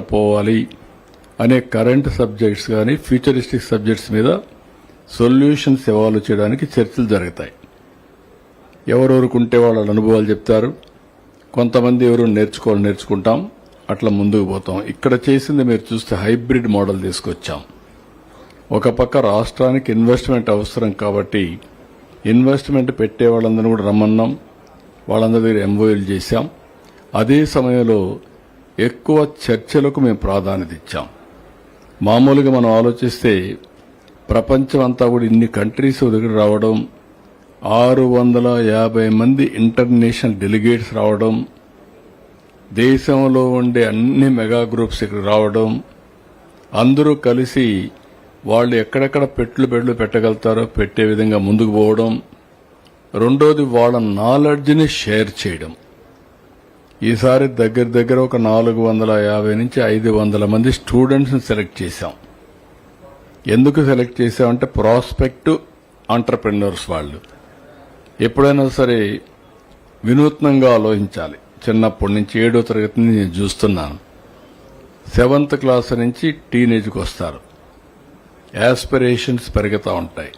పోవాలి అనే current subjects కానీ ఫ్యూచరిస్టిక్ సబ్జెక్ట్స్ మీద సొల్యూషన్స్ ఇవాల్వ్ చేయడానికి చర్చలు జరుగుతాయి. ఎవరెవరుకుంటే వాళ్ళ అనుభవాలు చెప్తారు. కొంతమంది ఎవరు నేర్చుకోవాలి నేర్చుకుంటాం. అట్లా ముందుకు పోతాం. ఇక్కడ చేసింది మీరు చూస్తే హైబ్రిడ్ మోడల్ తీసుకొచ్చాం. ఒక పక్క రాష్ట్రానికి ఇన్వెస్ట్మెంట్ అవసరం కాబట్టి ఇన్వెస్ట్మెంట్ పెట్టే వాళ్ళందరూ కూడా రమ్మన్నాం. వాళ్ళందరి దగ్గర ఎంఓఎల్ చేశాం. అదే సమయంలో ఎక్కువ చర్చలకు మేము ప్రాధాన్యత ఇచ్చాం. మామూలుగా మనం ఆలోచిస్తే ప్రపంచం అంతా కూడా ఇన్ని కంట్రీస్ దగ్గర రావడం ఆరు వందల యాభై మంది ఇంటర్నేషనల్ డెలిగేట్స్ రావడం దేశంలో ఉండే అన్ని మెగా గ్రూప్స్ ఇక్కడ రావడం అందరూ కలిసి వాళ్ళు ఎక్కడెక్కడ పెట్లు పెట్లు పెట్టగలుగుతారో పెట్టే విధంగా ముందుకు పోవడం రెండోది వాళ్ళ నాలెడ్జ్ని షేర్ చేయడం. ఈసారి దగ్గర దగ్గర ఒక నాలుగు వందల యాభై నుంచి ఐదు వందల మంది స్టూడెంట్స్ని సెలెక్ట్ చేశాం. ఎందుకు సెలెక్ట్ చేశామంటే ప్రాస్పెక్ట్ ఆంటర్ప్రెన్యూర్స్ వాళ్ళు. ఎప్పుడైనా సరే వినూత్నంగా ఆలోచించాలి. చిన్నప్పటి నుంచి ఏడో తరగతి నేను చూస్తున్నాను. సెవెంత్ క్లాస్ నుంచి టీనేజ్కి వస్తారు. యాస్పిరేషన్స్ పెరుగుతూ ఉంటాయి.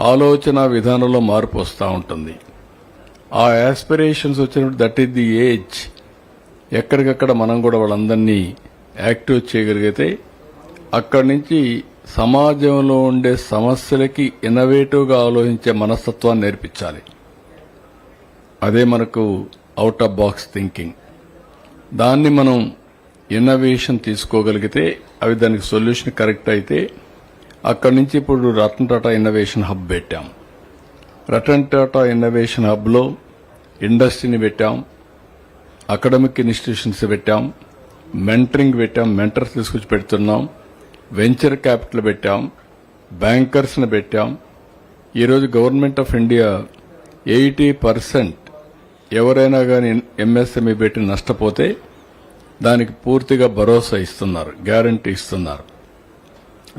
ఆలోచన విధానంలో మార్పు వస్తూ ఉంటుంది. ఆ యాస్పిరేషన్స్ వచ్చినప్పుడు దట్ ఈస్ ది ఏజ్ ఎక్కడికక్కడ మనం కూడా వాళ్ళందరినీ యాక్టివ్ చేయగలిగితే అక్కడి నుంచి సమాజంలో ఉండే సమస్యలకి ఇన్నోవేటివ్గా ఆలోచించే మనస్తత్వాన్ని నేర్పించాలి. అదే మనకు అవుట్ ఆఫ్ బాక్స్ థింకింగ్ దాన్ని మనం ఇన్నోవేషన్ తీసుకోగలిగితే అవి దానికి సొల్యూషన్ కరెక్ట్ అయితే అక్కడి నుంచి ఇప్పుడు రతన్ టాటా ఇన్నోవేషన్ హబ్ పెట్టాం. రతన్ టాటా ఇన్నోవేషన్ హబ్లో ఇండస్ట్రీని పెట్టాం అకాడమిక్ ఇన్స్టిట్యూషన్స్ పెట్టాం మెంటరింగ్ పెట్టాం మెంటర్స్ తీసుకొచ్చి పెడుతున్నాం వెంచర్ క్యాపిటల్ పెట్టాం బ్యాంకర్స్ని పెట్టాం. ఈరోజు government of India eighty percent ఎవరైనా కానీ ఎంఎస్ఎంఈ పెట్టి నష్టపోతే దానికి పూర్తిగా భరోసా ఇస్తున్నారు గ్యారంటీ ఇస్తున్నారు.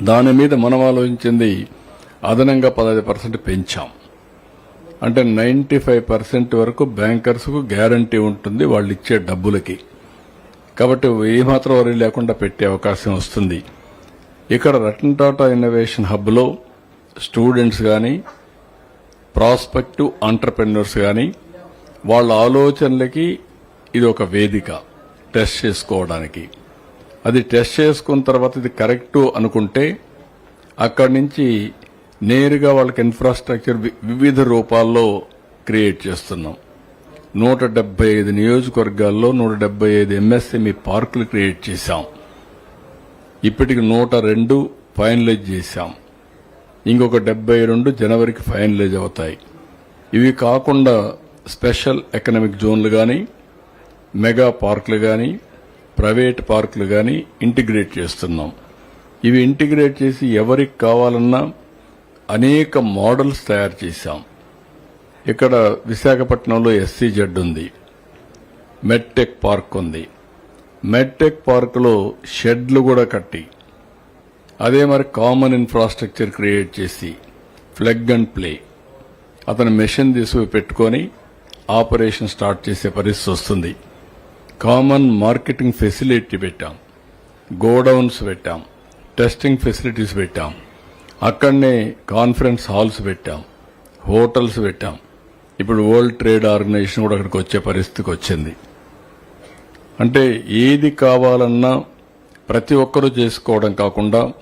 దాని మీద మనం ఆలోచించింది అదనంగా పదహైదు పర్సెంట్ పెంచాం. అంటే నైంటీ ఫైవ్ పర్సెంట్ వరకు బ్యాంకర్స్కు గ్యారంటీ ఉంటుంది వాళ్ళు ఇచ్చే డబ్బులకి. కాబట్టి ఏమాత్రం వరి లేకుండా పెట్టే అవకాశం వస్తుంది. ఇక్కడ రతన్ టాటా ఇన్నోవేషన్ హబ్లో స్టూడెంట్స్ కానీ ప్రాస్పెక్టివ్ ఆంటర్ప్రెన్యూర్స్ కానీ వాళ్ళ ఆలోచనలకి ఇది ఒక వేదిక టెస్ట్ చేసుకోవడానికి. అది టెస్ట్ చేసుకున్న తర్వాత ఇది కరెక్టు అనుకుంటే అక్కడి నుంచి నేరుగా వాళ్ళకి ఇన్ఫ్రాస్ట్రక్చర్ వి- వివిధ రూపాల్లో క్రియేట్ చేస్తున్నాం. నూట డెబ్బై ఐదు నియోజకవర్గాల్లో నూట డెబ్బై ఐదు ఎంఎస్ఎంఈ పార్కులు క్రియేట్ చేశాం. ఇప్పటికి నూట రెండు ఫైనలైజ్ చేశాం. ఇంకొక డెబ్బై రెండు జనవరికి ఫైనలైజ్ అవుతాయి. ఇవి కాకుండా స్పెషల్ ఎకనామిక్ జోన్లు కానీ మెగా పార్కులు కానీ ప్రైవేట్ పార్కులు కానీ ఇంటిగ్రేట్ చేస్తున్నాం. ఇవి ఇంటిగ్రేట్ చేసి ఎవరికి కావాలన్నా అనేక మోడల్స్ తయారు చేశాం. ఇక్కడ విశాఖపట్నంలో ఎస్సీ జెడ్ ఉంది. మెడ్టెక్ పార్క్ ఉంది. మెడ్టెక్ పార్క్లో షెడ్లు కూడా కట్టి అదే మరి కామన్ ఇన్ఫ్రాస్ట్రక్చర్ క్రియేట్ చేసి ఫ్లెగ్ అండ్ ప్లే. అతను మెషిన్ తీసుకు పెట్టుకొని ఆపరేషన్ స్టార్ట్ చేసే పరిస్థితి వస్తుంది. కామన్ మార్కెటింగ్ ఫెసిలిటీ పెట్టాం. గోడౌన్స్ పెట్టాం. టెస్టింగ్ ఫెసిలిటీస్ పెట్టాం. అక్కడనే కాన్ఫరెన్స్ హాల్స్ పెట్టాం. హోటల్స్ పెట్టాం. ఇప్పుడు వరల్డ్ ట్రేడ్ ఆర్గనైజేషన్ కూడా అక్కడికి వచ్చే పరిస్థితికి వచ్చింది. అంటే ఏది కావాలన్నా ప్రతి ఒక్కరూ చేసుకోవడం కాకుండా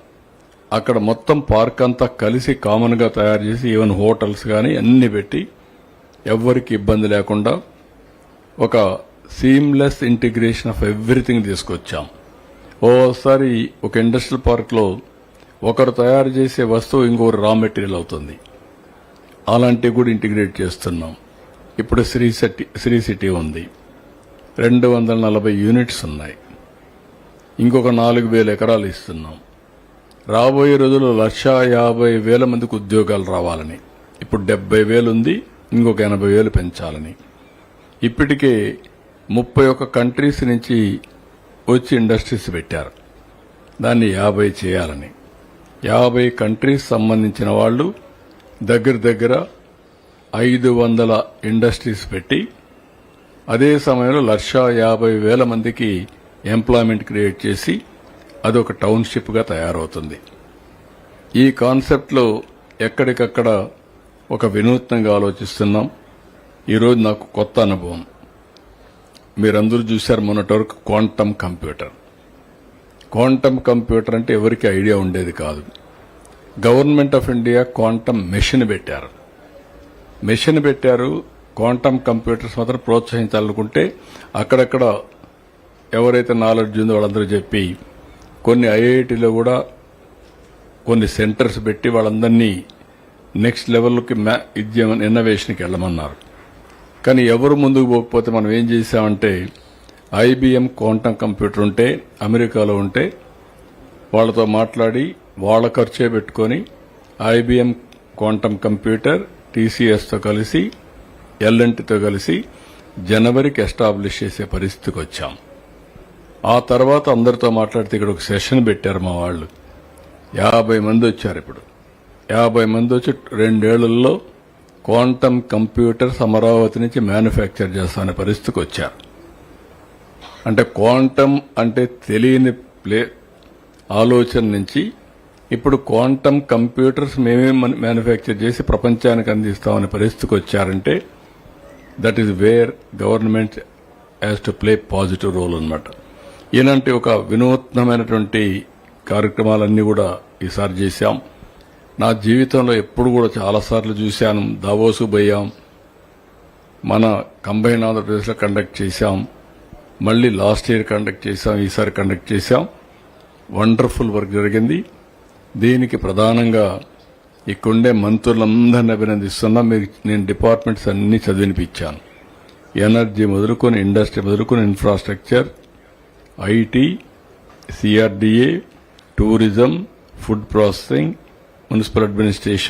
అక్కడ మొత్తం పార్క్ అంతా కలిసి కామన్గా తయారు చేసి ఈవెన్ హోటల్స్ కానీ అన్ని పెట్టి ఎవ్వరికి ఇబ్బంది లేకుండా ఒక సీమ్లెస్ ఇంటిగ్రేషన్ ఆఫ్ ఎవ్రీథింగ్ తీసుకొచ్చాం. ఓసారి ఒక ఇండస్ట్రియల్ పార్క్లో ఒకరు తయారు చేసే వస్తువు ఇంకొకరు రా మెటీరియల్ అవుతుంది. అలాంటివి కూడా ఇంటిగ్రేట్ చేస్తున్నాం. ఇప్పుడు శ్రీ సిటీ శ్రీ సిటీ ఉంది. రెండు వందల నలభై యూనిట్స్ ఉన్నాయి. ఇంకొక నాలుగు వేల ఎకరాలు ఇస్తున్నాం. రాబోయే రోజుల్లో లక్షా యాభై వేల మందికి ఉద్యోగాలు రావాలని. ఇప్పుడు డెబ్బై వేలు ఉంది ఇంకొక ఎనభై వేలు పెంచాలని. ఇప్పటికే ముప్పై ఒక్క కంట్రీస్ నుంచి వచ్చి ఇండస్ట్రీస్ పెట్టారు. దాన్ని యాభై చేయాలని. యాభై కంట్రీస్ సంబంధించిన వాళ్ళు దగ్గర దగ్గర ఐదు వందల ఇండస్ట్రీస్ పెట్టి అదే సమయంలో లక్ష యాభై వేల మందికి ఎంప్లాయ్మెంట్ క్రియేట్ చేసి అదొక టౌన్షిప్గా తయారవుతుంది. ఈ కాన్సెప్ట్లో ఎక్కడికక్కడ ఒక వినూత్నంగా ఆలోచిస్తున్నాం. ఈరోజు నాకు కొత్త అనుభవం. మీరందరూ చూశారు మొన్నటి వరకు క్వాంటమ్ కంప్యూటర్ క్వాంటమ్ కంప్యూటర్ అంటే ఎవరికి ఐడియా ఉండేది కాదు. Government of India quantum machine పెట్టారు. మెషిన్ పెట్టారు క్వాంటమ్ కంప్యూటర్స్ మాత్రం ప్రోత్సహించాలనుకుంటే అక్కడక్కడ ఎవరైతే నాలెడ్జ్ ఉందో వాళ్ళందరూ చెప్పి కొన్ని ఐఐటీలో కూడా కొన్ని సెంటర్స్ పెట్టి వాళ్ళందరినీ నెక్స్ట్ లెవెల్కి మ్యా ఇద్యమని ఇన్నోవేషన్కి వెళ్ళమన్నారు. కానీ ఎవరు ముందుకు పోకపోతే మనం ఏం చేశామంటే ఐబిఎం క్వాంటమ్ కంప్యూటర్ ఉంటే అమెరికాలో ఉంటే వాళ్ళతో మాట్లాడి వాళ్ళ ఖర్చే పెట్టుకొని ఐబిఎం క్వాంటమ్ కంప్యూటర్ టీసీఎస్తో కలిసి ఎల్ఎన్టీతో కలిసి జనవరికి ఎస్టాబ్లిష్ చేసే పరిస్థితికి వచ్చాం. ఆ తర్వాత అందరితో మాట్లాడితే ఇక్కడ ఒక సెషన్ పెట్టారు మా వాళ్ళు. యాభై మంది వచ్చారు ఇప్పుడు. యాభై మంది వచ్చి రెండేళ్ళలో క్వాంటమ్ కంప్యూటర్స్ అమరావతి నుంచి మ్యానుఫ్యాక్చర్ చేస్తానే పరిస్థితికి వచ్చారు. అంటే క్వాంటమ్ అంటే తెలియని ప్లే ఆలోచన నుంచి ఇప్పుడు క్వాంటమ్ కంప్యూటర్స్ మేమే మ్యానుఫ్యాక్చర్ చేసి ప్రపంచానికి అందిస్తామనే పరిస్థితికి వచ్చారంటే that is where government has to play positive role అన్నమాట. ఇలాంటి ఒక వినూత్నమైనటువంటి కార్యక్రమాలన్నీ కూడా ఈసారి చేశాం. నా జీవితంలో ఎప్పుడు కూడా చాలాసార్లు చూశాను. దావోసు పోయాం. మన కంబైన్ ఆంధ్రప్రదేశ్లో కండక్ట్ చేశాం. మళ్ళీ లాస్ట్ ఇయర్ కండక్ట్ చేశాం ఈసారి కండక్ట్ చేశాం. వండర్ఫుల్ వర్క్ జరిగింది. దీనికి ప్రధానంగా ఇక్కడుండే మంత్రులందరినీ అభినందిస్తున్నా. మీకు నేను డిపార్ట్మెంట్స్ అన్ని చదివినిపించాను. ఎనర్జీ మొదలుకొని ఇండస్ట్రీ మొదలుకొని infrastructure IT CRDA tourism food processing municipal administration